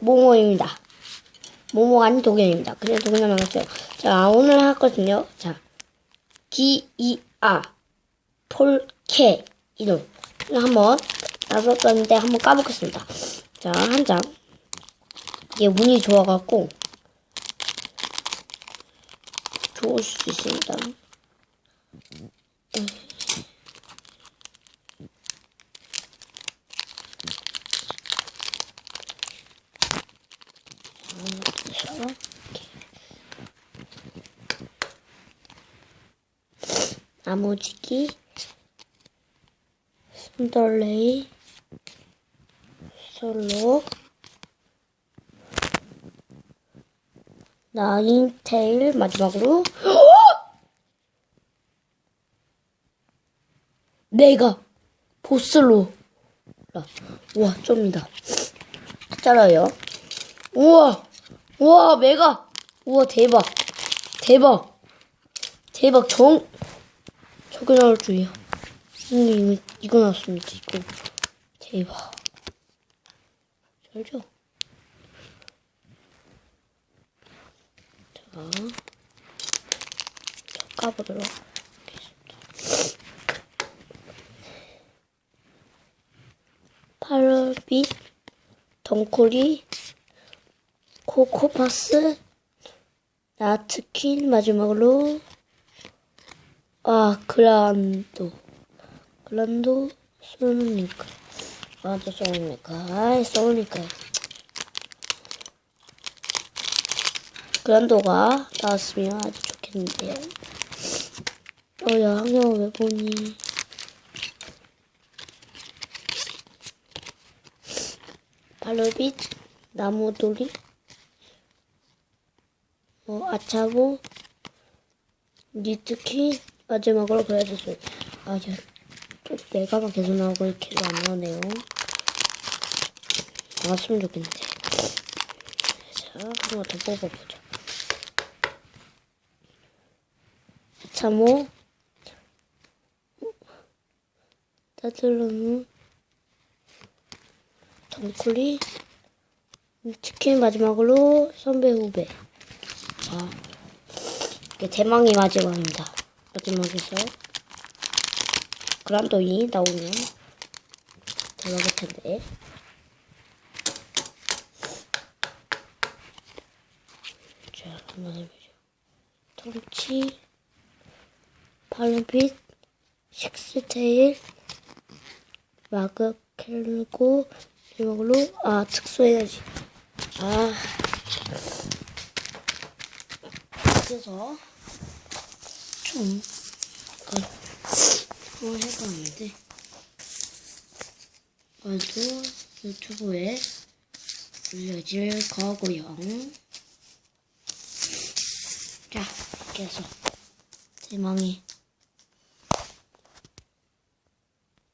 모모입니다. 모모가 아닌 도겸입니다. 그냥 도겸 나갔어요. 자, 오늘 할 거든요. 자, 기, 이, 아, 폴케, 이놈. 한번 나섰었는데 한번 까보겠습니다. 자, 한 장. 이게 운이 좋아갖고, 좋을 수 있습니다. 그래서 나무지기 순덜레이 솔로 나인테일 마지막으로. 내가 보슬로 와 좀이다. 잘라요. 우와 우와 메가. 우와 대박. 대박. 대박 정 저게 나올 줄이야. 음 이거 이거 나왔습니다 이거. 대박. 잘죠 자, 자 까보도록 하겠습니다. 파르빛 덩쿨이 코코파스? 나트킨 마지막으로 아 그란도. 그란도 소니까 맞아 소니까 아이 소니까 그란도가 나왔으면 아주 좋겠는데요 어야 항영 왜 보니? 발로빛 나무돌이 어, 아차보, 니트키, 마지막으로 보여줬어요. 아, 야, 또 내가만 계속 나오고 이렇게 안 나오네요. 나왔으면 좋겠는데. 자, 한번 더 뽑아보자. 아차모, 따들로는 덩쿨이, 치킨 마지막으로 선배 후배. 자, 이게 대망의 마지막입니다. 마지막에서 그란도이 나오면 대박일 텐데. 자, 한번 해보죠. 통치, 발렌빛, 식스테일, 마그 켈고, 이걸로, 아, 특수에너지. 아. 그래서 좀뭐 해봤는데 그래도 유튜브에 올려질 거고요. 자, 계속 대망의